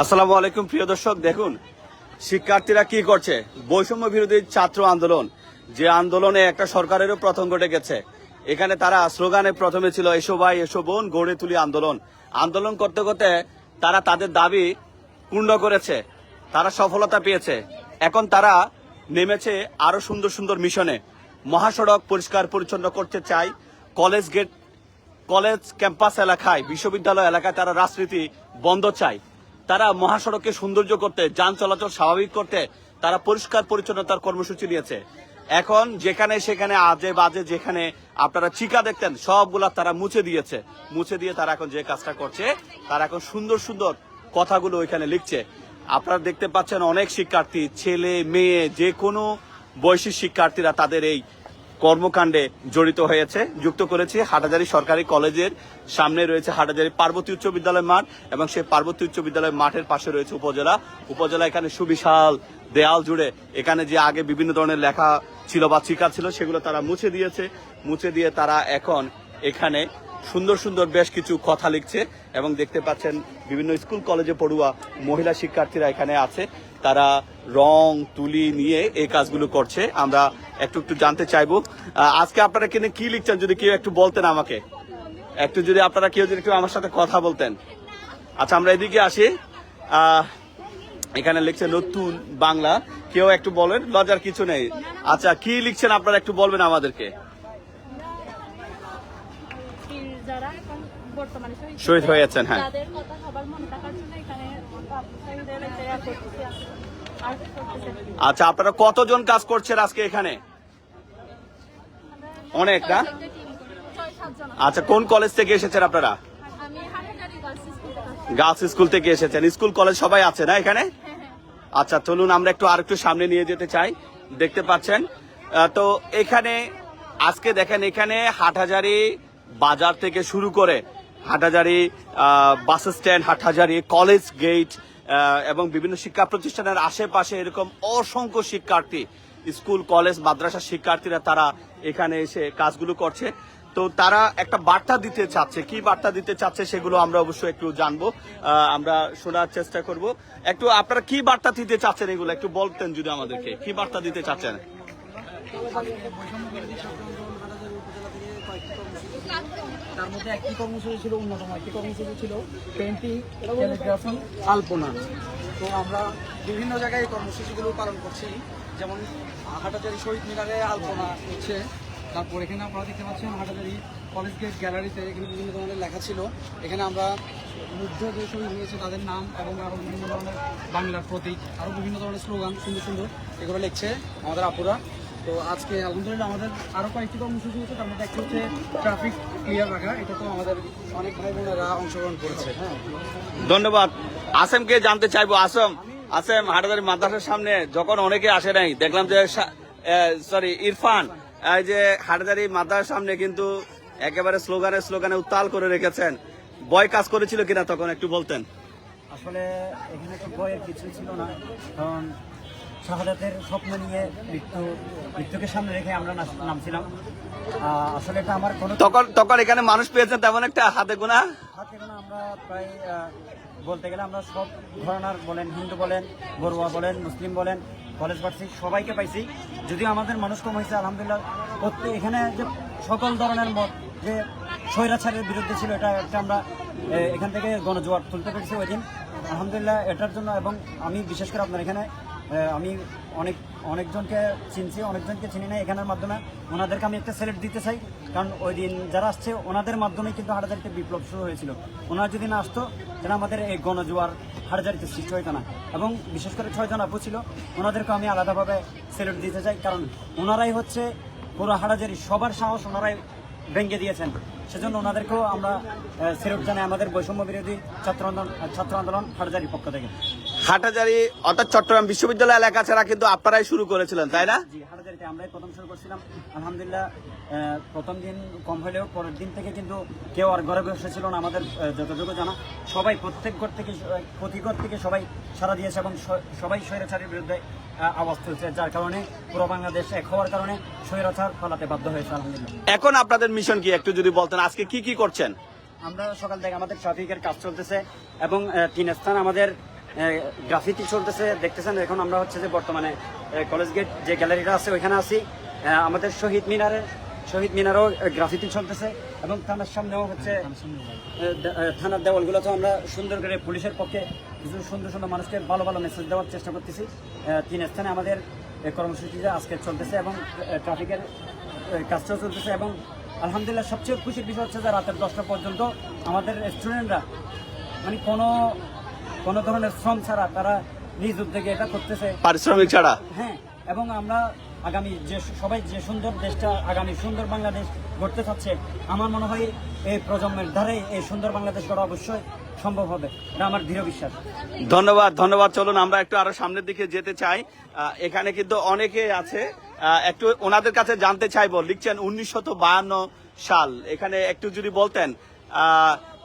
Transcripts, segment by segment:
আসসালামু আলাইকুম, প্রিয় দর্শক। দেখুন, শিক্ষার্থীরা কি করছে? বৈষম্য বিরোধী ছাত্র আন্দোলন। যে আন্দোলনে একটা সরকারেরও প্রথম ঘটে গেছে। এখানে তারা স্লোগানে প্রথমে ছিল, এসো ভাই, এসো বোন, গড়ে তুলি আন্দোলন। আন্দোলন করতে করতে তারা তাদের দাবি পূর্ণ করেছে। তারা সফলতা পেয়েছে। এখন তারা নেমেছে আরও সুন্দর সুন্দর মিশনে। মহাসড়ক পরিষ্কার পরিচ্ছন্ন করতে চাই কলেজ গেট, কলেজ ক্যাম্পাস এলাকায়, বিশ্ববিদ্যালয় এলাকায় তারা রাজনীতি বন্ধ চায়। তারা মহাসড়ককে সৌন্দর্য করতে, যান চলাচল স্বাভাবিক করতে, তারা পরিষ্কার পরিচ্ছন্নতার কর্মসূচি নিয়েছে। এখন যেখানে সেখানে আজে বাজে যেখানে আপনারা চিকা দেখতেন, সবগুলা তারা মুছে দিয়েছে। মুছে দিয়ে তারা এখন যে কাজটা করছে, তারা এখন সুন্দর সুন্দর কথাগুলো ওইখানে লিখছে। আপনারা দেখতে পাচ্ছেন অনেক শিক্ষার্থী, ছেলে, মেয়ে যে কোনো বয়সী শিক্ষার্থীরা তাদের এই কর্মকাণ্ডে জড়িত হয়েছে। যুক্ত করেছে হাটাজারি সরকারি কলেজের সামনে রয়েছে হাটাজারি পার্বতী উচ্চ বিদ্যালয় মাঠ এবং সেই পার্বতী উচ্চ বিদ্যালয় মাঠের পাশে রয়েছে উপজেলা। উপজেলা এখানে সুবিশাল দেয়াল জুড়ে এখানে যে আগে বিভিন্ন ধরনের লেখা ছিল বা চিকা ছিল সেগুলো তারা মুছে দিয়েছে। মুছে দিয়ে তারা এখন এখানে সুন্দর সুন্দর বেশ কিছু কথা লিখছে এবং দেখতে পাচ্ছেন বিভিন্ন স্কুল কলেজে পড়ুয়া মহিলা শিক্ষার্থীরা এখানে আছে। তারা রং, তুলি নিয়ে এই কাজগুলো করছে। আমরা একটু একটু জানতে চাইব। আজকে আপনারা কিনে কি লিখছেন যদি কেউ একটু বলতেন আমাকে? একটু যদি আপনারা কেউ যদি একটু আমার সাথে কথা বলতেন। আচ্ছা আমরা এদিকে আসি। এখানে লিখছে নতুন বাংলা। কেউ একটু বলেন লজার কিছু নেই। আচ্ছা কি লিখছেন আপনারা একটু বলবেন আমাদেরকে বীর যারা এখন বর্তমানে শহীদ হয়েছেন, হ্যাঁ। তাদের কথা সবার মনে থাকার জন্য এখানে আচ্ছা আপনারা কতজন কাজ করছেন আজকে এখানে? অনেক না? আচ্ছা কোন কলেজ থেকে এসেছেন আপনারা? গার্লস স্কুল থেকে এসেছেন। স্কুল কলেজ সবাই আছে না এখানে? হ্যাঁ হ্যাঁ। আচ্ছা চলুন আমরা একটু আর একটু সামনে নিয়ে যেতে চাই। দেখতে পাচ্ছেন? তো এখানে আজকে দেখেন এখানে হাটহাজারি বাজার থেকে শুরু করে Hathazari bus stand, Hathazari, college gate এবং বিভিন্ন শিক্ষা প্রতিষ্ঠানের আশেপাশে এরকম অসংখ্য শিক্ষার্থী, স্কুল, কলেজ, মাদ্রাসা শিক্ষার্থীরা তারা এখানে এসে কাজগুলো করছে। তো তারা একটা বার্তা দিতে চাচ্ছে। কি বার্তা দিতে চাচ্ছে সেগুলো আমরা অবশ্যই একটু জানব। আমরা শোনার চেষ্টা করব। একটু আপনারা কি বার্তা দিতে চাচ্ছেন এগুলো? একটু বলতেন যদি আমাদেরকে। কি বার্তা দিতে চাচ্ছেন? তার মধ্যে একটি কর্মসূচি ছিল, অন্যতম একটি কর্মসূচি ছিল পেন্টিং, ক্যালিগ্রাফি, আলপনা। তো আমরা বিভিন্ন জায়গায় এই কর্মসূচিগুলো পালন করছি। যেমন হাটাজারি শহীদ মিনারে আলপনা হচ্ছে। তারপর এখানে আপনারা দেখতে পাচ্ছেন হাটাজারি কলেজ গেট গ্যালারিতে এখানে বিভিন্ন ধরনের লেখা ছিল। এখানে আমরা মুগ্ধ যে শহীদ হয়েছে তাদের নাম এবং আরও বিভিন্ন ধরনের বাংলার প্রতীক আরও বিভিন্ন ধরনের স্লোগান সুন্দর সুন্দর এগুলো লিখছে আমাদের আপুরা। তো আজকে আলহামদুলিল্লাহ আমাদের আরও কয়েকটি কর্মসূচি হচ্ছে তার মধ্যে একটি হচ্ছে ট্রাফিক ক্লিয়ার রাখা এটা তো আমাদের অনেক ভাই বোনেরা অংশগ্রহণ করেছে। হ্যাঁ। ধন্যবাদ। আসেমকে জানতে চাইব আসম আসেম হাটাদারি মাদ্রাসার সামনে যখন অনেকে আসে নাই দেখলাম যে সরি ইরফান এই যে হাটাদারি মাদ্রাসার সামনে কিন্তু একেবারে স্লোগানে স্লোগানে উত্তাল করে রেখেছেন। বয় কাজ করেছিল কিনা তখন একটু বলতেন। আসলে এখানে তো ভয়ের কিছু ছিল না কারণ শাহাদাতের স্বপ্ন নিয়ে মৃত্যু মৃত্যুকে সামনে রেখে আমরা নামছিলাম। আসলে এটা আমার কোনো তখন তখন এখানে মানুষ পেয়েছেন তেমন একটা হাতে গোনা? হাতে গোনা আমরা প্রায় বলতে গেলে আমরা সব ধরনের বলেন হিন্দু বলেন বড়ুয়া বলেন মুসলিম বলেন কলেজ পাচ্ছি সবাইকে পাইছি। যদিও আমাদের মানুষ কম হয়েছে আলহামদুলিল্লাহ। প্রত্যেক এখানে যে সকল ধরনের মত যে স্বৈরাচারের বিরুদ্ধে ছিল এটা একটা আমরা এখান থেকে গণজোয়ার তুলতে পেরেছি ওই দিন। আলহামদুলিল্লাহ এটার জন্য এবং আমি বিশেষ করে আপনার এখানে আমি অনেক অনেকজনকে চিনছি, অনেকজনকে চিনি না এখানের মাধ্যমে। ওনাদেরকে আমি একটা সেলেক্ট দিতে চাই, কারণ ওই দিন যারা আসছে, ওনাদের মাধ্যমে কিন্তু হাটাজারিতে বিপ্লব শুরু হয়েছিল। ওনারা যদি না আসতো, তাহলে আমাদের এই গণজোয়ার হাটাজারিতে সৃষ্টি হইতো না। এবং বিশেষ করে ছয়জন আপু ছিল ওনাদেরকে আমি আলাদাভাবে সেলেক্ট দিতে চাই, কারণ ওনারাই হচ্ছে পুরো হাটাজারি সবার সাহস ওনারাই ভেঙে দিয়েছেন। সেজন্য ওনাদেরকেও আমরা সেলুট জানাই আমাদের বৈষম্য বিরোধী ছাত্র আন্দোলন ছাত্র আন্দোলন হাটাজারির পক্ষ থেকে। হাটাজারি অর্থাৎ চট্টগ্রাম বিশ্ববিদ্যালয় এলাকা ছাড়া কিন্তু আপনারাই শুরু করেছিলেন তাই না? জি হাটাজারিতে আমরাই প্রথম শুরু করছিলাম। আলহামদুলিল্লাহ প্রথম দিন কম হলেও পরের দিন থেকে কিন্তু কেউ আর ঘরে বসে ছিল না আমাদের যতটুকু জানা। সবাই প্রত্যেক ঘর থেকে প্রতি ঘর থেকে সবাই সারা দিয়েছে এবং সবাই স্বৈরাচারের বিরুদ্ধে আওয়াজ তুলছে যার কারণে পুরো বাংলাদেশ এক হওয়ার কারণে স্বৈরাচার পালাতে বাধ্য হয়েছে আলহামদুলিল্লাহ। এখন আপনাদের মিশন কি? একটু যদি বলতেন আজকে কি কি করছেন? আমরা সকাল থেকে আমাদের ট্রাফিকের কাজ চলতেছে এবং তিন স্থান আমাদের গ্রাফিতি চলতেছে দেখতেছেন? এখন আমরা হচ্ছে যে বর্তমানে কলেজ গেট যে গ্যালারিটা আছে ওইখানে আছি। আমাদের শহীদ মিনারে শহীদ মিনারও গ্রাফিতি চলতেছে। এবং থানার সামনেও হচ্ছে আহ, থানার দেওয়ালগুলোতে আমরা সুন্দর করে পুলিশের পক্ষে কিছু সুন্দর সুন্দর মানুষকে ভালো ভালো মেসেজ দেওয়ার চেষ্টা করতেছি। তিন স্থানে আমাদের কর্মসূচিটা আজকে চলতেছে এবং ট্রাফিকের কাজটাও চলতেছে এবং আলহামদুলিল্লাহ সবচেয়ে খুশির বিষয় হচ্ছে যে রাতের দশটা পর্যন্ত আমাদের স্টুডেন্টরা মানে কোনো কোনো ধরনের শ্রম ছাড়া তারা নিজ উদ্যোগে এটা করতেছে। পারিশ্রমিক ছাড়া? হ্যাঁ এবং আমরা আগামী যে সবাই যে সুন্দর দেশটা আগামী সুন্দর বাংলাদেশ গড়তে চাচ্ছে আমার মনে হয় এই প্রজন্মের ধারে এই সুন্দর বাংলাদেশ গড়া অবশ্যই সম্ভব হবে। এটা আমার দৃঢ় বিশ্বাস। ধন্যবাদ ধন্যবাদ। চলুন আমরা একটু আরও সামনের দিকে যেতে চাই। এখানে কিন্তু অনেকে আছে একটু ওনাদের কাছে জানতে চাইব। লিখছেন উনিশশো সাল। এখানে একটু যদি বলতেন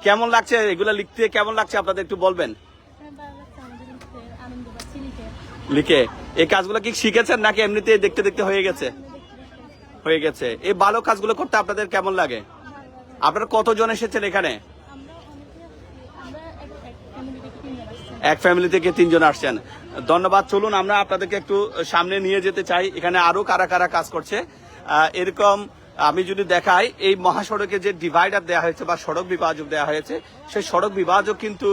কেমন লাগছে? এগুলো লিখতে কেমন লাগছে? আপনাদের একটু বলবেন। লিখে। এই কাজগুলো কি শিখেছেন নাকি এমনিতে দেখতে দেখতে হয়ে গেছে? হয়ে গেছে। এই ভালো কাজগুলো করতে আপনাদের কেমন লাগে? আপনারা কতজন এসেছেন এখানে? এক ফ্যামিলি থেকে তিনজন আসছেন। ধন্যবাদ। চলুন আমরা আপনাদেরকে একটু সামনে নিয়ে যেতে চাই। এখানে আরও কারা কারা কাজ করছে? এরকম আমি যদি দেখাই, এই মহাসড়কে যে ডিভাইডার দেওয়া হয়েছে বা সড়ক বিভাজক দেওয়া হয়েছে, সেই সড়ক বিভাজক কিন্তু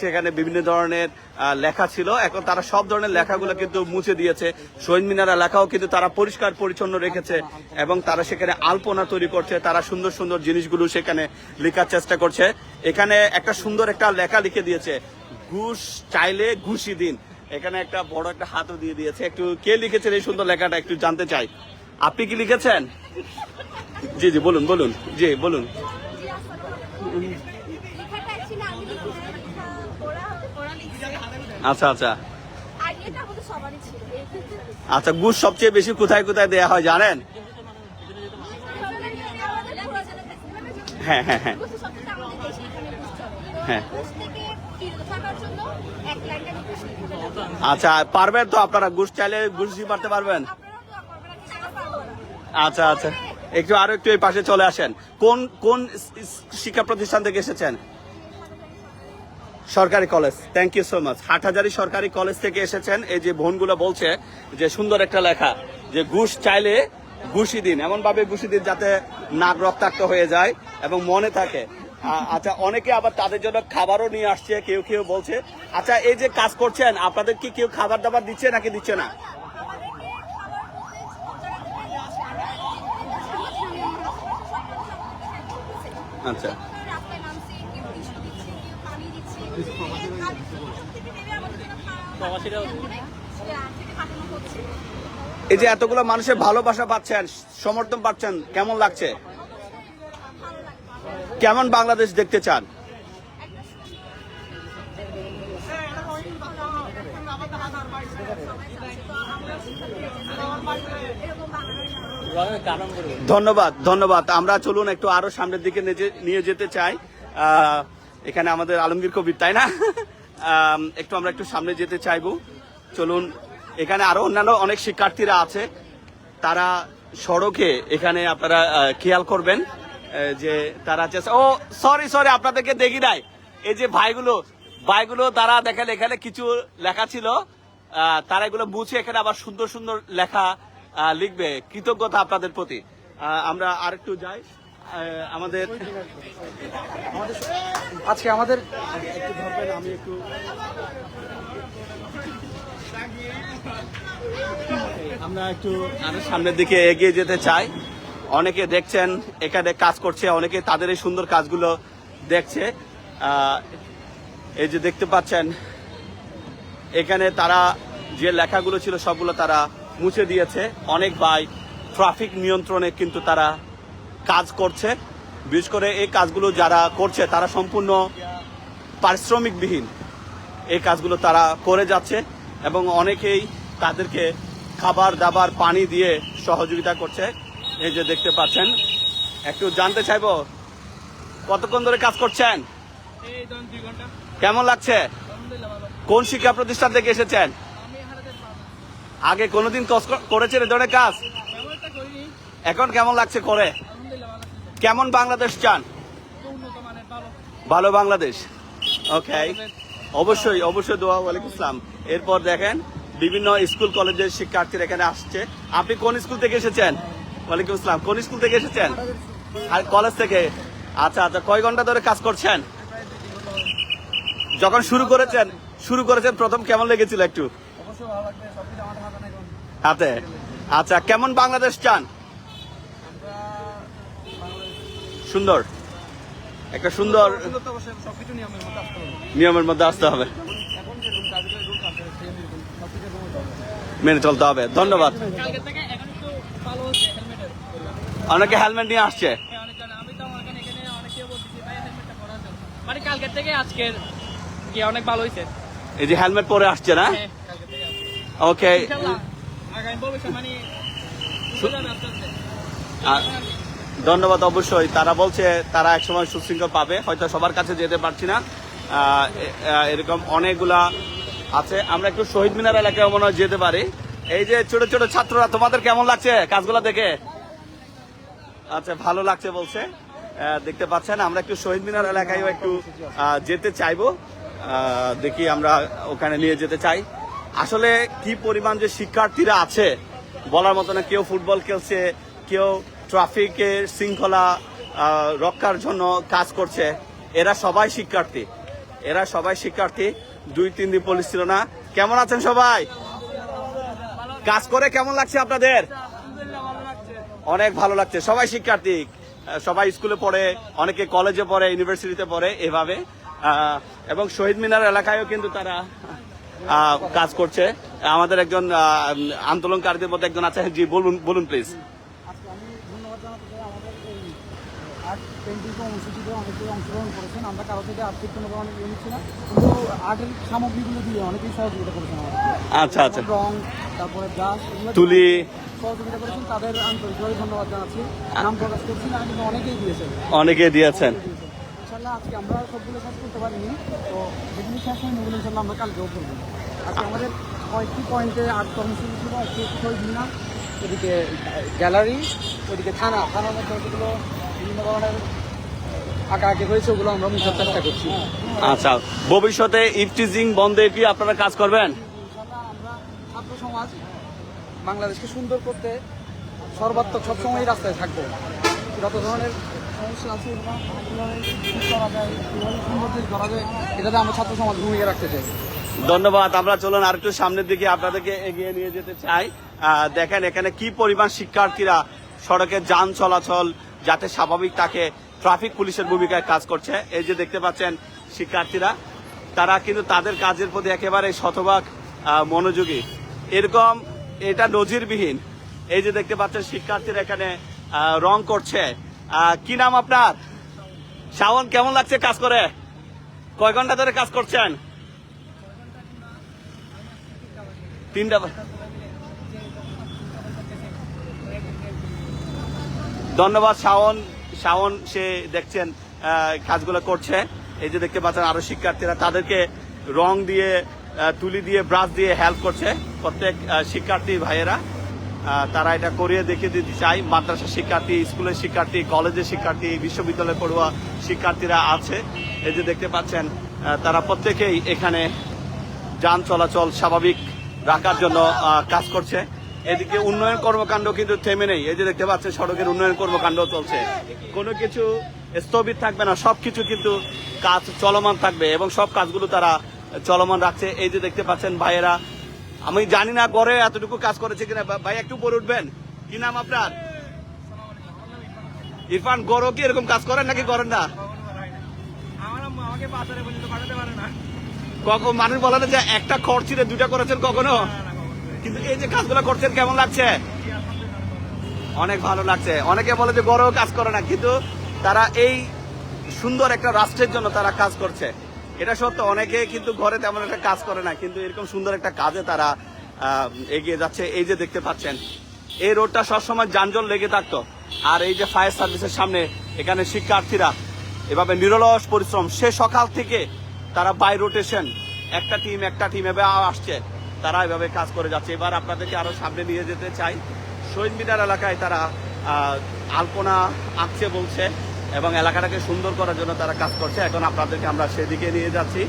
সেখানে বিভিন্ন ধরনের লেখা ছিল। এখন তারা সব ধরনের লেখাগুলো কিন্তু মুছে দিয়েছে। শহীদ মিনার এলাকাও কিন্তু তারা পরিষ্কার পরিচ্ছন্ন রেখেছে এবং তারা সেখানে আলপনা তৈরি করছে। তারা সুন্দর সুন্দর জিনিসগুলো সেখানে লেখার চেষ্টা করছে। এখানে একটা সুন্দর একটা লেখা লিখে দিয়েছে, ঘুষ চাইলে ঘুষি দিন। এখানে একটা বড় একটা হাতও দিয়ে দিয়েছে। একটু কে লিখেছেন এই সুন্দর লেখাটা একটু জানতে চাই। আপনি কি লিখেছেন জি জি, বলুন বলুন জি, বলুন। আচ্ছা আচ্ছা। আচ্ছা ঘুষ সবচেয়ে বেশি কোথায় কোথায় দেয়া হয় জানেন হ্যাঁ হ্যাঁ হ্যাঁ। হ্যাঁ। আচ্ছা পারবেন তো আপনারা ঘুষ চাইলে ঘুষ দিয়ে পারতে পারবেন আপনারাও দোয়া করবেন, আমি চাইলে পারব না। আচ্ছা আচ্ছা। একটু আরও একটু এই পাশে চলে আসেন। কোন কোন শিক্ষা প্রতিষ্ঠান থেকে এসেছেন? সরকারি college. Thank you so much Hathazari সরকারি কলেজ থেকে এসেছেন। এই যে বোনগুলো বলছে, যে সুন্দর একটা লেখা, যে ঘুষ চাইলে ঘুষি দিন। এমন ভাবে ঘুষি দিন যাতে নাক রক্তাক্ত হয়ে যায় এবং মনে থাকে। আচ্ছা অনেকে আবার তাদের জন্য খাবারও নিয়ে আসছে, কেউ কেউ বলছে আচ্ছা এই যে কাজ করছেন, আপনাদের কি কেউ খাবার দাবার দিচ্ছে নাকি দিচ্ছে না আচ্ছা রাস্তায় নামছে, কেউ টিস্যু দিচ্ছে, কেউ পানি দিচ্ছে। আর সব থেকে নেমে আমাদের জন্য খাওয়া- অনেক, আহ, থেকে পাঠানো হচ্ছে। এই যে এতগুলো মানুষের ভালোবাসা পাচ্ছেন সমর্থন পাচ্ছেন কেমন লাগছে? কেমন বাংলাদেশ দেখতে চান? ধন্যবাদ ধন্যবাদ। আমরা চলুন একটু আরও সামনের দিকে নিয়ে- যেতে চাই। এখানে আমাদের আলমগীর কবির, তাই না? একটু আমরা একটু সামনে যেতে চাইব। চলুন, এখানে আরও অন্যান্য অনেক শিক্ষার্থীরা আছে। তারা সড়কে এখানে আপনারা খেয়াল করবেন যে তারা চেষ্টা ও সরি সরি আপনাদেরকে দেখি নাই। এই যে ভাইগুলো ভাইগুলো, তারা দেখেন এখানে কিছু লেখা ছিল। তারা এগুলো মুছে এখানে আবার সুন্দর সুন্দর লেখা লিখবে কৃতজ্ঞতা আপনাদের প্রতি। আমরা আরেকটু যাই। আমাদের আজকে আমাদের একটু ধরবেন আমি একটু আমরা একটু আরও সামনের দিকে এগিয়ে যেতে চাই। অনেকে দেখছেন এখানে কাজ করছে অনেকে তাদের এই সুন্দর কাজগুলো দেখছে। এই যে দেখতে পাচ্ছেন এখানে তারা যে লেখাগুলো ছিল সবগুলো তারা মুছে দিয়েছে। অনেক ভাই ট্রাফিক নিয়ন্ত্রণে কিন্তু তারা কাজ করছে। বিশেষ করে এই কাজগুলো যারা করছে তারা সম্পূর্ণ পারিশ্রমিকবিহীন। এই কাজগুলো তারা করে যাচ্ছে এবং অনেকেই তাদেরকে খাবার দাবার পানি দিয়ে সহযোগিতা করছে। এই যে দেখতে পাচ্ছেন একটু জানতে চাইব কতক্ষণ ধরে কাজ করছেন? কেমন লাগছে? কোন শিক্ষা প্রতিষ্ঠান থেকে এসেছেন? আগে কোনোদিন করেছেন এ ধরনের কাজ? এখন কেমন লাগছে করে? কেমন বাংলাদেশ চান? ভালো বাংলাদেশ। ওকে অবশ্যই অবশ্যই দোয়া, ওয়ালাইকুম ইসলাম এরপর দেখেন, বিভিন্ন স্কুল, কলেজের শিক্ষার্থীরা এখানে আসছে। আপনি কোন স্কুল থেকে এসেছেন? ওয়ালাইকুম ইসলাম কোন স্কুল থেকে এসেছেন? আর কলেজ থেকে? আচ্ছা আচ্ছা কয় ঘণ্টা ধরে কাজ করছেন? যখন শুরু করেছেন শুরু করেছেন, প্রথম কেমন লেগেছিল একটু? অবশ্যই ভালো লাগবে সবকিছু আমাদের হাতে আচ্ছা কেমন বাংলাদেশ চান? সুন্দর। একটা সুন্দর নিয়মের মধ্যে আসতে হবে। মেনে চলতে হবে। ধন্যবাদ। কালকে থেকে এখন একটু ভালো হচ্ছে হেলমেটের। অনেকে হেলমেট নিয়ে আসছে। হ্যাঁ, অনেকজন আমি তো এখানে এখানে অনেকে বলতেছি ভাই হেলমেটটা পরা যাবে মানে কালকের থেকে আজকের গিয়ে অনেক ভালো হয়েছে এই যে হেলমেট পরে আসছে না? হ্যাঁ। ওকে মানে ধন্যবাদ অবশ্যই। তারা বলছে তারা একসময় সুশৃঙ্খল পাবে। হয়তো সবার কাছে যেতে পারছি না। এরকম অনেকগুলা আছে। আমরা একটু শহীদ মিনার এলাকায় মনে হয় যেতে পারি। এই যে ছোট ছোট ছাত্ররা তোমাদের কেমন লাগছে কাজগুলো দেখে? আচ্ছা ভালো লাগছে বলছে। দেখতে পাচ্ছেন আমরা একটু শহীদ মিনার এলাকায়ও একটু যেতে চাইব। দেখি আমরা ওখানে নিয়ে যেতে চাই। আসলে কি পরিমাণ যে শিক্ষার্থীরা আছে, বলার মতো না, কেউ ফুটবল খেলছে, কেউ ট্রাফিকের শৃঙ্খলা রক্ষার জন্য কাজ করছে, এরা সবাই শিক্ষার্থী। এরা সবাই শিক্ষার্থী, দুই, তিন দিন পুলিশ ছিল না। কেমন আছেন সবাই? কাজ করে কেমন লাগছে আপনাদের? অনেক ভালো লাগছে, সবাই শিক্ষার্থী। সবাই স্কুলে পড়ে, অনেকে কলেজে পড়ে ইউনিভার্সিটিতে পড়ে, এভাবে। এবং শহীদ মিনার এলাকায়ও কিন্তু তারা কাজ করছে। আমাদের একজন আন্দোলনকারীদের মধ্যে একজন আছে জি বলুন বলুন প্লিজ আর্ট পেন্টিং অনেকেই অংশগ্রহণ করেছেন। আমরা কারও থেকে আর্থিক কোনো ইয়ে নিচ্ছি না। কিন্তু আর্টের সামগ্রীগুলো দিয়ে অনেকেই সহযোগিতা করেছেন আচ্ছা আচ্ছা। রং তারপরে ব্রাশ এগুলো তুলি। সহযোগিতা করেছেন। তাদের আন্তরিকভাবে ধন্যবাদ জানাচ্ছি। নাম প্রকাশ করছি না কিন্তু অনেকেই দিয়েছেন। অনেকে দিয়েছেন। ইনশাল্লাহ আজকে আমরা সবগুলো শেষ করতে পারিনি। তো যেগুলি শেষ হয়নি ওগুলো ইনশাল্লাহ আমরা কালকেও করব। আজকে আমাদের কয়েকটি পয়েন্টে কর্মসূচি ছিল মিনার ওদিকে গ্যালারি ওদিকে থানা। থানার মধ্যে যেগুলো বিভিন্ন ধরনের হয়েছে ওগুলো আমরা মুছার চেষ্টা করছি। আচ্ছা ভবিষ্যতে ইফটিজিং বন্ধে কি আপনারা কাজ করবেন? আমরা ছাত্র সমাজ বাংলাদেশকে সুন্দর করতে সর্বাত্মক সবসময় রাস্তায় থাকব। যত ধরনের ধন্যবাদ। আমরা চলুন আর একটু সামনের দিকে আপনাদেরকে এগিয়ে নিয়ে যেতে চাই। দেখেন এখানে কি পরিমাণ শিক্ষার্থীরা সড়কে যান চলাচল যাতে স্বাভাবিক থাকে ট্রাফিক পুলিশের ভূমিকায় কাজ করছে। এই যে দেখতে পাচ্ছেন শিক্ষার্থীরা, তারা কিন্তু তাদের কাজের প্রতি একেবারে শতভাগ মনোযোগী। এরকম এটা নজিরবিহীন। এই যে দেখতে পাচ্ছেন শিক্ষার্থীরা এখানে রং করছে। কি নাম আপনার? শাওন, কেমন লাগছে কাজ করে? কয় ঘণ্টা ধরে কাজ করছেন? ধন্যবাদ, শাওন। শাওন, সে দেখছেন কাজগুলো করছে। এই যে দেখতে পাচ্ছেন, আরও শিক্ষার্থীরা তাদেরকে রং দিয়ে তুলি দিয়ে, ব্রাশ দিয়ে হেল্প করছে। প্রত্যেক শিক্ষার্থী ভাইয়েরা। তারা এটা করিয়ে দেখিয়ে দিতে চাই। মাদ্রাসা শিক্ষার্থী, স্কুলের শিক্ষার্থী, কলেজের শিক্ষার্থী বিশ্ববিদ্যালয়ে পড়ুয়া শিক্ষার্থীরা আছে। এই যে দেখতে পাচ্ছেন তারা প্রত্যেকেই এখানে যান চলাচল স্বাভাবিক রাখার জন্য কাজ করছে। এদিকে উন্নয়ন কর্মকাণ্ড কিন্তু থেমে নেই। এই যে দেখতে পাচ্ছেন, সড়কের উন্নয়ন কর্মকাণ্ড চলছে। কোনো কিছু স্থবির থাকবে না। সব কিছু কিন্তু কাজ চলমান থাকবে এবং সব কাজগুলো তারা চলমান রাখছে। এই যে দেখতে পাচ্ছেন, ভাইয়েরা আমি জানি না গড়ে এতটুকু কাজ করেছে কিনা। ভাই একটু পরে উঠবেন। কি নাম আপনার? ইরফান গড়ও কি এরকম কাজ করেন নাকি করেন না? কখন মানুষ বলে না যে একটা খড় ছিঁড়ে দুটা করেছেন কখনো? কিন্তু এই যে কাজগুলো করছেন কেমন লাগছে? অনেক ভালো লাগছে। অনেকে বলে যে বড় কাজ করে না কিন্তু তারা এই সুন্দর একটা রাষ্ট্রের জন্য তারা কাজ করছে। এটা সত্য, অনেকে কিন্তু ঘরে তেমন একটা কাজ করে না, কিন্তু এরকম সুন্দর একটা কাজে তারা এগিয়ে যাচ্ছে। এই যে দেখতে পাচ্ছেন, এই রোডটা সবসময় যানজট লেগে থাকতো। আর এই যে ফায়ার সার্ভিসের সামনে, এখানে শিক্ষার্থীরা এভাবে নিরলস পরিশ্রম, সে সকাল থেকে তারা বাই রোটেশন একটা টিম একটা টিম এভাবে আসছে, তারা এভাবে কাজ করে যাচ্ছে। এবার আপনাদেরকে আরও সামনে নিয়ে যেতে চাই। শহীদ মিনার এলাকায় তারা আলপনা আঁকছে বলছে। এবং এলাকাটাকে সুন্দর করার জন্য তারা কাজ করছে। এখন আপনাদেরকে আমরা সেদিকে নিয়ে যাচ্ছি।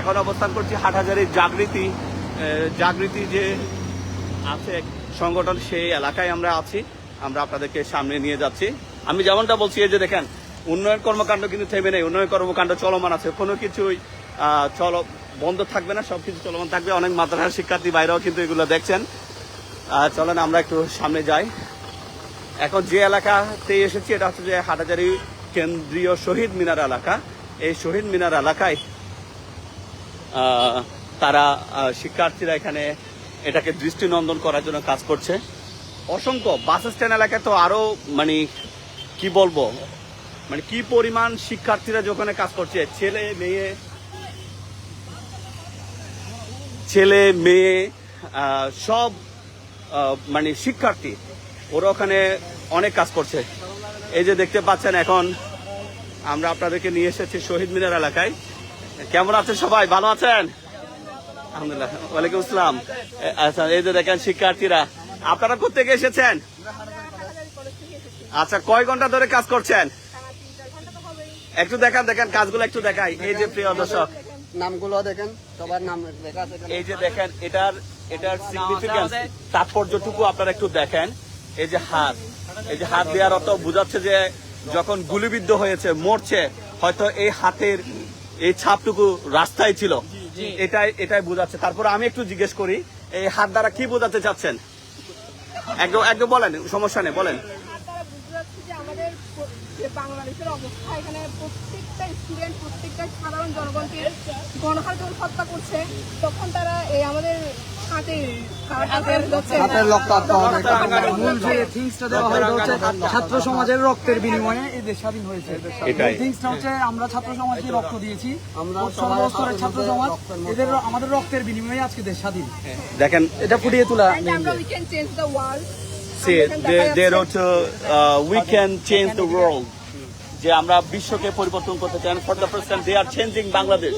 এখন অবস্থান করছি হাটহাজারির জাগৃতি জাগৃতি যে আছে সংগঠন, সেই এলাকায় আমরা আছি। আমরা আপনাদেরকে সামনে নিয়ে যাচ্ছি। আমি যেমনটা বলছি, এই যে দেখেন, উন্নয়ন কর্মকাণ্ড কিন্তু থেমে নেই। উন্নয়ন কর্মকাণ্ড চলমান আছে। কোনো কিছুই চল, বন্ধ থাকবে না, সবকিছু চলমান থাকবে। অনেক মাদ্রাসার শিক্ষার্থী বাইরেও কিন্তু এগুলো দেখছেন। চলেন, আমরা একটু সামনে যাই। এখন যে এলাকাতে এসেছি, এটা হচ্ছে যে হাটাজারি কেন্দ্রীয় শহীদ মিনার এলাকা। এই শহীদ মিনার এলাকায় তারা শিক্ষার্থীরা এখানে এটাকে দৃষ্টিনন্দন করার জন্য কাজ করছে। অসংখ্য বাস স্ট্যান্ড এলাকায় তো আরও মানে কি বলব মানে কি পরিমাণ শিক্ষার্থীরা যেখানে কাজ করছে। ছেলে, মেয়ে ছেলে, মেয়ে সব মানে শিক্ষার্থী, ওরা ওখানে অনেক কাজ করছে। এই যে দেখতে পাচ্ছেন এখন আমরা আপনাদেরকে নিয়ে এসেছি শহীদ মিনার এলাকায়। কেমন আছেন সবাই? ভালো আছেন? আলহামদুলিল্লাহ। ওয়ালাইকুম আসসালাম। আচ্ছা এই যে দেখেন শিক্ষার্থীরা আপনারা কোথেকে এসেছেন? আচ্ছা কয় ঘণ্টা ধরে কাজ করছেন? একটু দেখান দেখেন কাজগুলো একটু দেখাই। এই যে প্রিয় দর্শক নামগুলো দেখেন সবার নাম লেখা আছে এই যে দেখেন এটার এটার সিগনিফিকেন্স তাৎপর্যটুকু আপনারা একটু দেখেন। এই যে হাত এই যে হাত দেওয়ার অত বোঝাচ্ছে যে যখন গুলিবিদ্ধ হয়েছে মরছে হয়তো এই হাতের এই ছাপটুকু রাস্তায় ছিল। এটাই এটাই বোঝাচ্ছে। তারপর আমি একটু জিজ্ঞেস করি এই হাত দ্বারা কি বোঝাতে চাচ্ছেন? একদম একদম বলেন সমস্যা নেই বলেন। বাংলাদেশের অবস্থা এখানে প্রত্যেকটা স্টুডেন্ট প্রত্যেকটা সাধারণ জনগণকে গণহার যখন হত্যা করছে। তখন তারা এই আমাদের হাতের রক্তাক্ত মূল যে থিংসটা দেওয়া হয় হচ্ছে ছাত্র সমাজের রক্তের বিনিময়ে এই দেশ স্বাধীন হয়েছে। থিংসটা হচ্ছে আমরা ছাত্র সমাজকে রক্ত দিয়েছি। সর্বস্তরের ছাত্র সমাজ এদের আমাদের রক্তের বিনিময়ে আজকে দেশ স্বাধীন। দেখেন এটা ফুটিয়ে তোলা uh, we can change the world যে আমরা বিশ্বকে পরিবর্তন করতে চান for the first time they are changing Bangladesh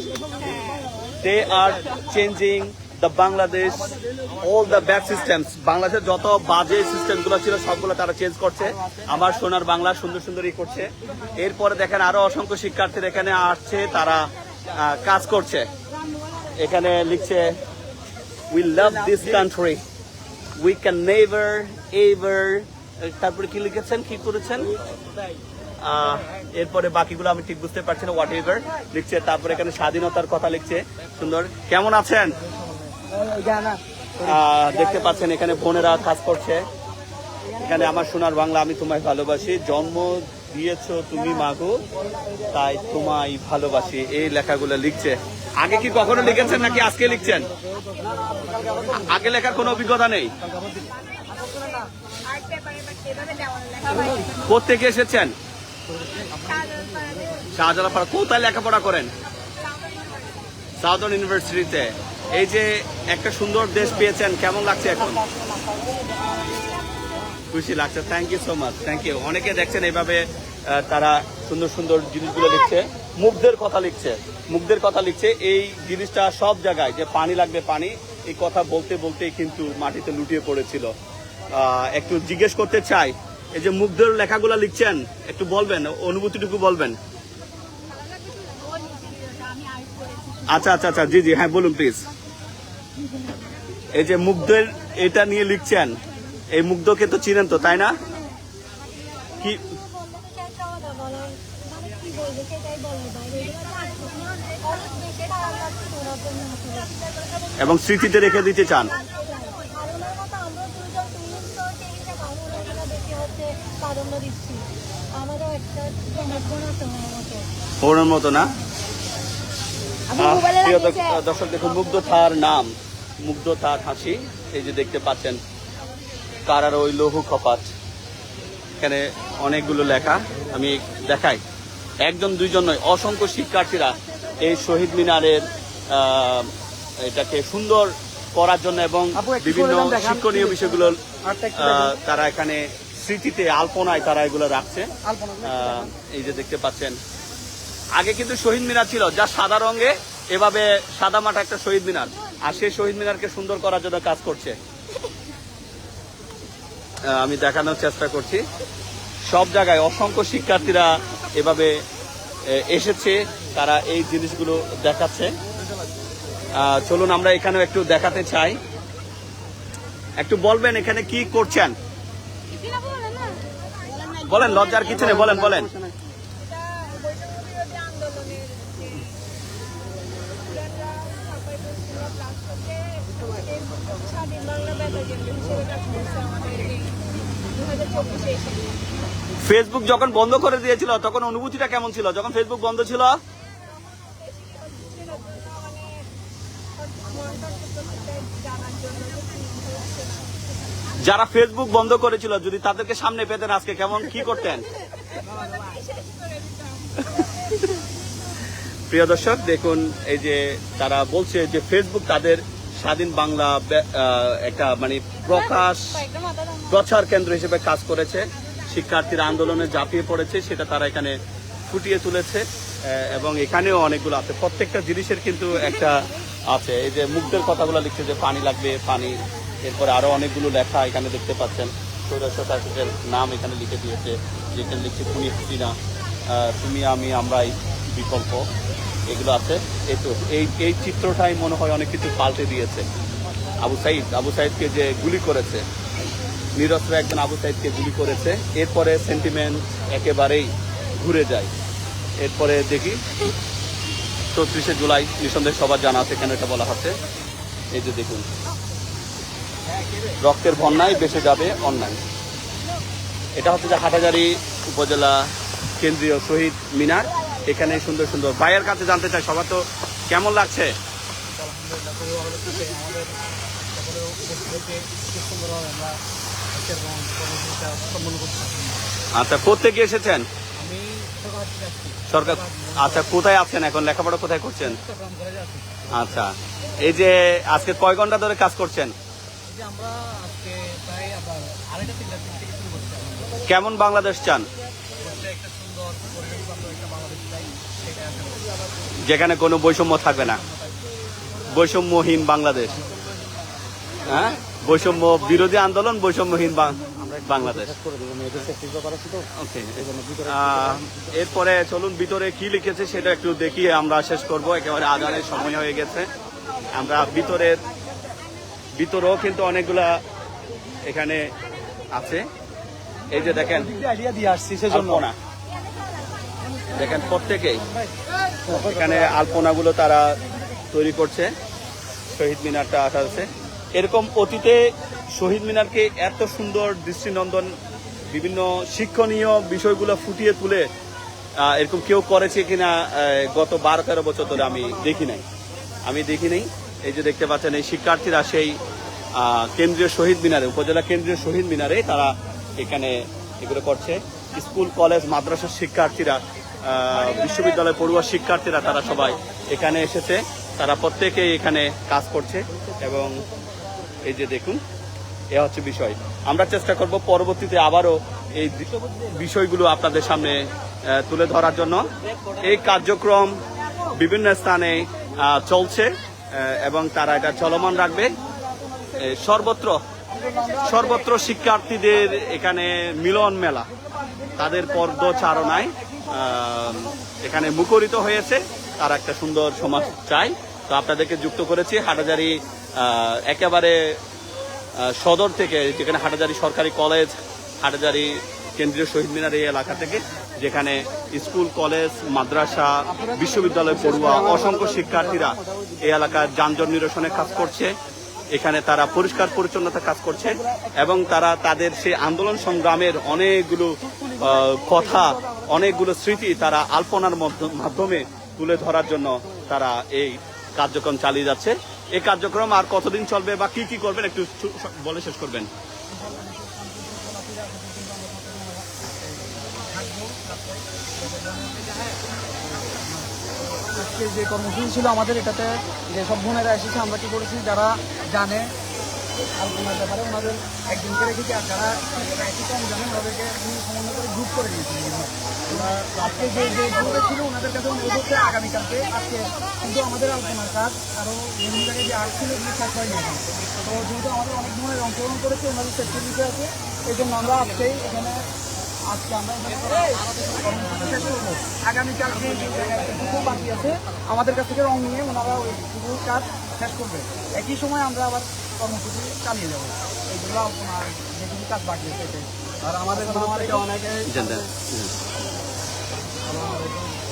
they are changing the Bangladesh all the bad systems বাংলাদেশের যত বাজে সিস্টেমগুলো ছিল, সবগুলো তারা চেঞ্জ করছে। আমার সোনার বাংলা সুন্দর সুন্দর ই করছে। এরপরে দেখেন আরও অসংখ্য শিক্ষার্থীরা এখানে আসছে, তারা কাজ করছে। এখানে লিখছে we love this country we can never ever তারপরে কি লিখেছেন, কি করেছেন? এরপরে বাকিগুলো আমি ঠিক বুঝতে পারছি না হোয়াট এভার লিখছে, তারপরে এখানে স্বাধীনতার কথা লিখছে। সুন্দর। কেমন আছেন? দেখতে পাচ্ছেন এখানে বোনেরা কাজ করছে। এখানে আমার সোনার বাংলা, আমি তোমায় ভালোবাসি। জন্ম দিয়েছ তুমি মাগো, তাই তোমায় ভালোবাসি। এই লেখাগুলো লিখছে। আগে কি কখনো লিখেছেন নাকি আজকে লিখছেন? আগে লেখার কোনো অভিজ্ঞতা নেই? কোথেকে এসেছেন? শাহজালাপাড়া কোথায় লেখাপড়া করেন? সাউদার্ন ইউনিভার্সিটিতে। এই যে একটা সুন্দর দেশ পেয়েছেন কেমন লাগছে এখন? খুশি লাগছে। Thank you so much thank you অনেকে দেখছেন এইভাবে তারা সুন্দর সুন্দর জিনিসগুলো লিখছে মুগ্ধের কথা লিখছে মুগ্ধের কথা লিখছে। এই জিনিসটা সব জায়গায় যে পানি লাগবে পানি এই কথা বলতে বলতেই কিন্তু মাটিতে লুটিয়ে পড়েছিল। একটু জিজ্ঞেস করতে চাই এই যে মুগ্ধের লেখাগুলো লিখছেন একটু বলবেন অনুভূতিটুকু বলবেন। আচ্ছা আচ্ছা আচ্ছা জি জি হ্যাঁ বলুন প্লিজ এই যে মুগ্ধের এটা নিয়ে লিখছেন এই মুগ্ধকে তো চিনেন তো তাই না? কি এবং স্মৃতিতে রেখে দিতে চান। আমার মতো ওনার মতো না? প্রিয় দর্শক- দেখুন মুগ্ধ থার নাম মুগ্ধ থার হাসি এই যে দেখতে পাচ্ছেন কারার ওই লৌহ কপাট এখানে অনেকগুলো লেখা আমি দেখাই। একজন দুইজন নয় অসংখ্য শিক্ষার্থীরা এই শহীদ মিনারের এটাকে সুন্দর করার জন্য এবং বিভিন্ন শিক্ষণীয় বিষয়গুলো তারা এখানে স্মৃতিতে আলপনায় তারা এগুলো রাখছে। আহ, এই যে দেখতে পাচ্ছেন আগে কিন্তু শহীদ মিনার ছিল যা সাদা রঙে এভাবে সাদা মাটা একটা শহীদ মিনার। আর সেই শহীদ মিনারকে সুন্দর করার জন্য কাজ করছে। আমি দেখানোর চেষ্টা করছি। সব জায়গায় অসংখ্য শিক্ষার্থীরা এভাবে এসেছে তারা এই জিনিসগুলো দেখাচ্ছে। চলুন আমরা এখানেও একটু দেখাতে চাই। একটু বলবেন এখানে কি করছেন? বলেন লজ্জার কিছু নেই বলেন বলেন এটা বৈষম্য বিরোধী আন্দোলনের যে স্টুডেন্টরা সাফাই করছিল ক্লাস করতে স্বাধীন বাংলা বেতার কেন্দ্র হিসেবে কাজ করছে আমাদের এই দু হাজার চব্বিশে এসে ফেসবুক যখন বন্ধ করে দিয়েছিল, তখন অনুভূতিটা কেমন ছিল? যখন ফেসবুক বন্ধ ছিল? যারা ফেসবুক বন্ধ করেছিল, যদি তাদেরকে সামনে পেতেন আজকে, কেমন, কি করতেন? প্রিয় দর্শক, দেখুন, এই যে তারা বলছে যে ফেসবুক তাদের স্বাধীন বাংলা একটা মানে প্রকাশ প্রচার কেন্দ্র হিসেবে কাজ করেছে। শিক্ষার্থীরা আন্দোলনে ঝাঁপিয়ে পড়েছে, সেটা তারা এখানে ফুটিয়ে তুলেছে এবং এখানেও অনেকগুলো আছে। প্রত্যেকটা জিনিসের কিন্তু একটা আছে। এই যে মুগ্ধের কথাগুলো লিখছে যে পানি লাগবে, পানি। এরপরে আরও অনেকগুলো লেখা এখানে দেখতে পাচ্ছেন। শাসকের নাম এখানে লিখে দিয়েছে, যেখানে লিখছে খুনি হাসিনা তুমি আমি, আমরাই বিকল্প। এগুলো আছে। এই তো, এই এই চিত্রটাই মনে হয় অনেক কিছু পাল্টে দিয়েছে। আবু সাইদ, আবু সাইদকে যে গুলি করেছে, নিরস্ত্র একজন আবু সাইদকে গুলি করেছে, এরপরে সেন্টিমেন্ট একেবারেই ঘুরে যায়। এরপরে দেখি, চৌত্রিশে জুলাই, নিঃসন্দেহে সবার জানা আছে কেন এটা বলা হচ্ছে। এই যে দেখুন, রক্তের বন্যায় বেসে যাবে অন্যায়। এটা হচ্ছে যে হাটাজারি উপজেলা কেন্দ্রীয় শহীদ মিনার। এখানে সুন্দর সুন্দর। ভাইয়ের কাছে জানতে চাই, সবার তো কেমন লাগছে? আচ্ছা কোথেকে এসেছেন? সরকার আচ্ছা কোথায় আছেন এখন? লেখাপড়া কোথায় করছেন? আচ্ছা এই যে আজকে কয় ঘণ্টা ধরে কাজ করছেন। কেমন বাংলাদেশ চান বলতে একটা সুন্দর পরিবেশ বান্ধব একটা বাংলাদেশ চাই সেটা আসলে যেখানে কোনো বৈষম্য থাকবে না। বৈষম্যহীন বাংলাদেশ। হ্যাঁ? বৈষম্য বিরোধী আন্দোলন, বৈষম্যহীন বাংলাদেশ। এরপরে চলুন ভিতরে কি লিখেছে সেটা একটু দেখিয়ে আমরা শেষ করব। একেবারে আজানের সময় হয়ে গেছে। আমরা ভিতরের ভিতরেও কিন্তু অনেকগুলা এখানে আছে। এই যে দেখেন। আইডিয়া দিয়ে আসছি সেজন্য আলপনা। দেখেন প্রত্যেকেই। এখানে আলপনাগুলো তারা তৈরি করছে, শহীদ মিনারটা আসা আছে এরকম অতীতে শহীদ মিনারকে এত সুন্দর দৃষ্টিনন্দন, বিভিন্ন শিক্ষণীয় বিষয়গুলো ফুটিয়ে তুলে এরকম কেউ করেছে কিনা গত বারো তেরো বছর ধরে আমি দেখি নাই। আমি দেখি নাই। এই যে দেখতে পাচ্ছেন, এই শিক্ষার্থীরা সেই কেন্দ্রীয় শহীদ মিনারে, উপজেলা কেন্দ্রীয় শহীদ মিনারে তারা এখানে এগুলো করছে। স্কুল, কলেজ, মাদ্রাসার শিক্ষার্থীরা বিশ্ববিদ্যালয় পড়ুয়া শিক্ষার্থীরা, তারা সবাই এখানে এসেছে। তারা প্রত্যেকেই এখানে কাজ করছে এবং এই যে দেখুন, এ হচ্ছে বিষয়। আমরা চেষ্টা করব পরবর্তীতে আবারও এই বিষয়গুলো আপনাদের সামনে তুলে ধরার জন্য। এই কার্যক্রম বিভিন্ন স্থানে চলছে এবং তারা এটা চলমান রাখবে। সর্বত্র সর্বত্র শিক্ষার্থীদের এখানে মিলন মেলা, তাদের পর্দচারণায় এখানে মুখরিত হয়েছে। তারা একটা সুন্দর সমাজ চাই। তো আপনাদেরকে যুক্ত করেছি হাটাজারি একেবারে সদর থেকে, যেখানে হাটাজারি সরকারি কলেজ, হাটাজারি কেন্দ্রীয় শহীদ মিনার এই এলাকা থেকে, যেখানে স্কুল, কলেজ, মাদ্রাসা, বিশ্ববিদ্যালয় পড়ুয়া, অসংখ্য শিক্ষার্থীরা এই এলাকার যানজট নিরসনে কাজ করছে। এখানে তারা পরিষ্কার পরিচ্ছন্নতা কাজ করছে এবং তারা তাদের সেই আন্দোলন সংগ্রামের অনেকগুলো কথা, অনেকগুলো স্মৃতি তারা আলপনার মাধ্যমে তুলে ধরার জন্য তারা এই কার্যক্রম চালিয়ে যাচ্ছে। এই কার্যক্রম আর কতদিন চলবে বা কি কি করবেন একটু বলে শেষ করবেন। যে কর্মসূচি ছিল আমাদের, এটাতে যেসব বোনেরা এসেছে, আমরা কি করেছি, যারা জানে আলপনার ব্যাপারে ওনাদের একদিনকে রেখেছি, আর যারা একই কম জানেন ওনাদেরকে সমন্বয় করে গ্রুপ করে দিয়েছি ওরা আজকে যে যে গ্রুপে ছিল, ওনাদের কাছে অনুরোধ হচ্ছে আগামীকালকে আজকে কিন্তু আমাদের আলপনার কাজ আরও বিভিন্ন জায়গায় যে আর্ট ছিল, এগুলো শেষ হয়নি। এখন তো যেহেতু আমাদের অনেক ধরনের অংশগ্রহণ করেছে, ওনাদের সেফটির বিষয় আছে, এই জন্য আমরা আজকেই এখানে আজকে আমরা আগামীকালকে যে বাকি আছে, আমাদের কাছ থেকে রং নিয়ে ওনারা ওই কাজ শেষ করবে। একই সময় আমরা আবার কর্মসূচি চালিয়ে যাব। এইগুলো আপনার যেগুলো কাজ বাকি আছে আর আমাদের অনেকে জানতে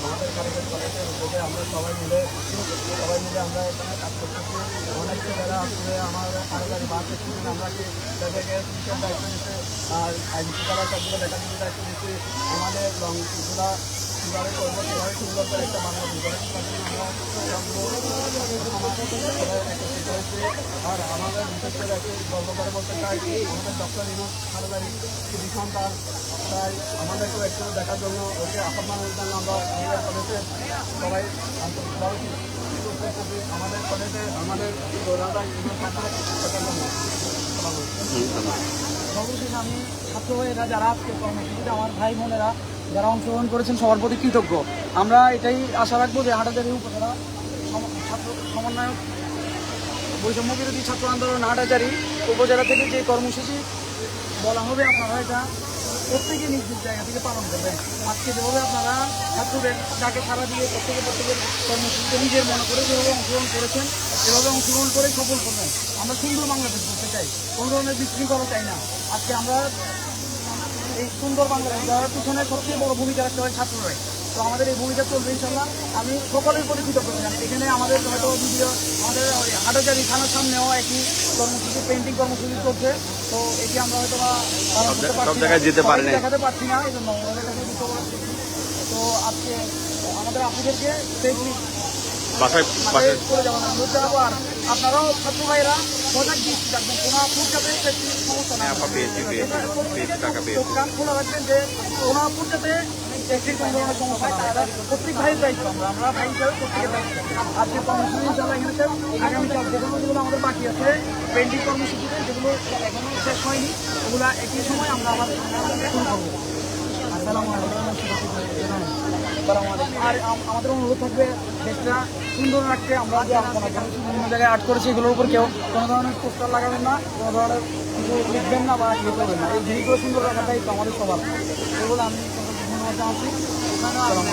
আমাদের কারিগরি কলেজের উদ্যোগে আমরা সবাই মিলে সবাই মিলে আমরা এখানে কাজ করতেছি অনেকে যারা আসলে আমার কারিগরি বাস স্টুডেন্ট আমরা কি তাদেরকে দায়িত্ব আর তারা সবগুলো দেখাশোনার দায়িত্ব দিচ্ছি আমাদের লংগুলা সুন্দর করে আর আমাদের বিশেষ করে গর্ব করে বলতে চাই আমাদের ডক্টর ইনুস কৃষি সন্তান তাই আমাদেরকেও একটু দেখার জন্য ওকে আহ্বানের জন্য আমরা আমাদের কলেজে সবাই আমাদের কলেজে আমাদের সর্বশেষে আমি ছাত্র ভাইয়েরা যারা আজকে কর্মসূচিতে আমার ভাই বোনেরা যারা অংশগ্রহণ করেছেন সবার প্রতি কৃতজ্ঞ। আমরা এটাই আশা রাখব যে হাটাজারি উপজেলা ছাত্র সমন্বয়ক, বৈষম্য বিরোধী ছাত্র আন্দোলন হাটাজারি উপজেলা থেকে যে কর্মসূচি বলা হবে, আপনারা এটা প্রত্যেকে নিজ নিজ জায়গা থেকে পালন করবেন। আজকে যেভাবে আপনারা ছাত্রদের ডাকে সারা দিয়ে প্রত্যেকে প্রত্যেকের কর্মসূচিতে নিজের মনে করে যেভাবে অংশগ্রহণ করেছেন, এভাবে অংশগ্রহণ করে সফল করবেন। আমরা সুন্দর বাংলাদেশ করতে চাই। কোনো ধরনের বিশৃঙ্খলা চাই না। আজকে আমরা এই সুন্দর যাওয়ার পিছনে সবচেয়ে বড় ভূমিকা রাখতে হয় ছাত্ররাই। তো আমাদের এই ভূমিকা চলবে ইনশাল্লাহ। আমি সকলের প্রতি কৃতজ্ঞ এখানে আমাদের হয়তো ভিডিও আমাদের ওই হাটাজারি থানার সামনেও একই কর্মসূচি পেন্টিং কর্মসূচি চলছে। তো এটি আমরা হয়তো বা সব জায়গায় যেতে পারি দেখাতে পারছি না এই জন্য ওদের কাছে। তো আজকে আমাদের আপনাদেরকে সেফলি আপনারাও ছাত্র ভাইরা সজাগ দৃষ্টি রাখবেন যে কোনো। এটা প্রত্যেক ভাইয়ের আমরা আমরা ভাই হিসাবে প্রত্যেকের আমাদের বাকি আছে পেন্টিং কর্মসূচিতে যেগুলো শেষ হয়নি ওগুলো একই সময় আমরা আবার আসসালামু আলাইকুম আলাইকুম। আর আম- আমাদের অনুরোধ থাকবে দেশটা সুন্দর রাখতে। আমরা যে বিভিন্ন জায়গায় আর্ট করেছি এগুলোর উপর কেউ কোনো ধরনের পোস্টার লাগাবেন না, কোনো ধরনের কিছু লিখবেন না বা ইয়ে করবেন না। এই জিনিসগুলো সুন্দর রাখাটাই তো আমাদের সবার এগুলো আমি ধন্যবাদ জানাচ্ছি।